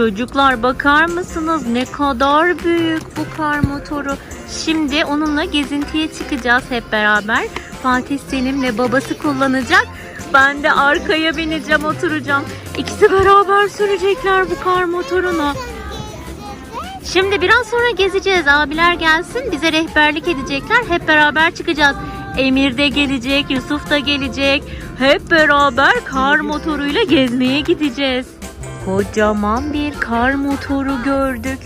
Çocuklar bakar mısınız ne kadar büyük bu kar motoru. Şimdi onunla gezintiye çıkacağız hep beraber. Fatih Selim'le babası kullanacak. Ben de arkaya bineceğim oturacağım. İkisi beraber sürecekler bu kar motorunu. Şimdi biraz sonra gezeceğiz. Abiler gelsin bize rehberlik edecekler. Hep beraber çıkacağız. Emir de gelecek, Yusuf da gelecek. Hep beraber kar motoruyla gezmeye gideceğiz. Kocaman bir kar motoru gördük.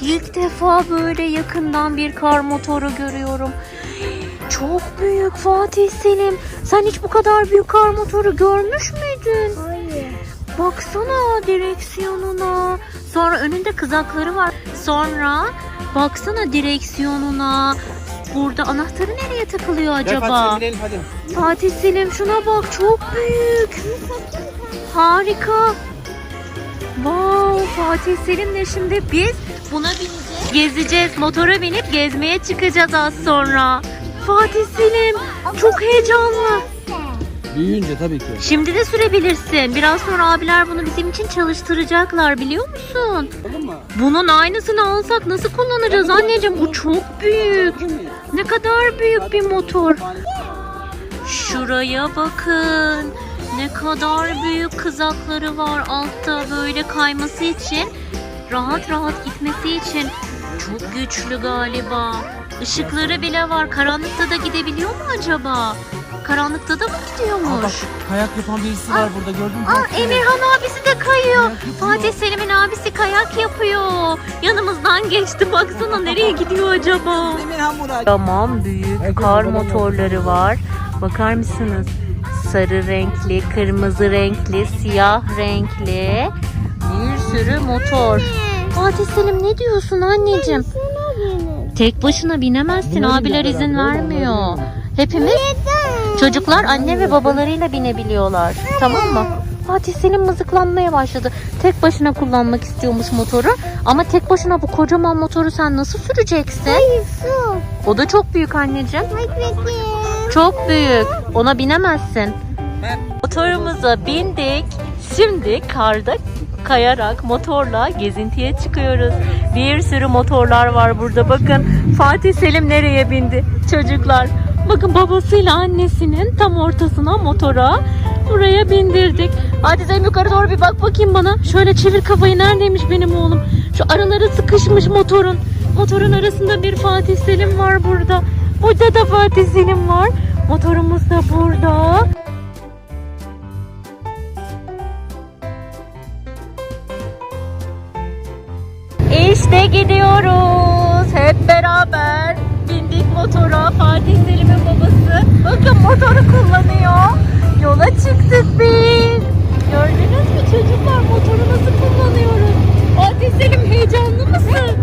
İlk defa böyle yakından bir kar motoru görüyorum. Çok büyük Fatih Selim. Sen hiç bu kadar büyük kar motoru görmüş müydün? Hayır. Baksana direksiyonuna. Sonra önünde kızakları var. Sonra baksana direksiyonuna. Burada anahtarı nereye takılıyor acaba? binelim hadi. Fatih Selim şuna bak çok büyük. Harika. Wow Fatih Selim'le şimdi biz buna bineceğiz. Gezeceğiz. Motora binip gezmeye çıkacağız az sonra. Fatih Selim çok heyecanlı. Büyüyünce tabii ki. Şimdi de sürebilirsin. Biraz sonra abiler bunu bizim için çalıştıracaklar biliyor musun? Bunun aynısını alsak nasıl kullanacağız anneciğim? Bu çok büyük. Ne kadar büyük bir motor. Şuraya bakın. Ne kadar büyük kızakları var altta böyle kayması için. Rahat rahat gitmesi için. Çok güçlü galiba. Işıkları bile var. Karanlıkta da gidebiliyor mu acaba? Karanlıkta da mı Aa, bak gidiyormuş? kayak yapan birisi var burada gördün mü? Aa, Emirhan abisi de kayıyor. Fatih Selim'in abisi kayak yapıyor. Yanımızdan geçti. Baksana nereye gidiyor acaba? Emirhan Murat. Tamam büyük Herkes kar motorları var. Bakar mısınız? Sarı renkli, kırmızı renkli, siyah renkli bir sürü motor. Fatih Selim ne diyorsun anneciğim? Tek başına binemezsin. Abiler izin vermiyor. Hepimiz çocuklar anne ve babalarıyla binebiliyorlar. Tamam mı? Fatih Selim mızıklanmaya başladı. Tek başına kullanmak istiyormuş motoru. Ama tek başına bu kocaman motoru sen nasıl süreceksin? Hayır su. O da çok büyük anneciğim. Bakayım. Çok büyük. Ona binemezsin. Motorumuza bindik. Şimdi karda kayarak motorla gezintiye çıkıyoruz. Bir sürü motorlar var burada. Bakın Fatih Selim nereye bindi? Çocuklar. Bakın babasıyla annesinin tam ortasına motora buraya bindirdik. Hadi sen yukarı doğru bir bak bakayım bana. Şöyle çevir kafayı neredeymiş benim oğlum? Şu araları sıkışmış motorun. Motorun arasında bir Fatih Selim var burada. Burada da Fatih Selim var. Motorumuz da burada. İşte gidiyoruz. Hep beraber bindik motora. Fatih Selim'in babası. Bakın motoru kullanıyor. Yola çıktık biz. Gördünüz mü çocuklar motoru nasıl kullanıyoruz? Fatih Selim heyecanlı mısın?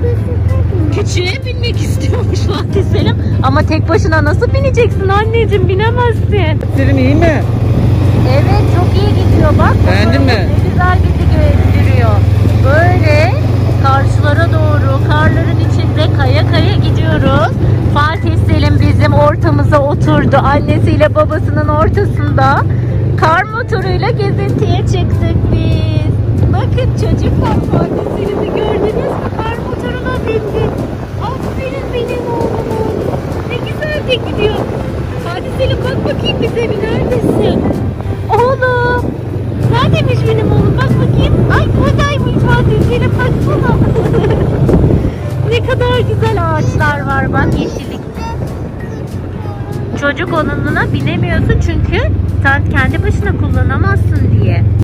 Küçüğe binmek istiyormuş Fatih Selim. Ama tek başına nasıl bineceksin anneciğim binemezsin. Selim iyi mi? Evet çok iyi gidiyor bak. Beğendin mi? Ne güzel bizi gösteriyor. Böyle karşılara doğru karların içinde kaya kaya gidiyoruz. Fatih Selim bizim ortamıza oturdu. Annesiyle babasının ortasında. Kar motoruyla gezintiye çıktık biz. Bakın çocuklar Fatih Selim'i gördünüz mü? Kar motoruna bindi. Aferin var yeşillik. Çocuk onunla binemiyorsun çünkü sen kendi başına kullanamazsın diye.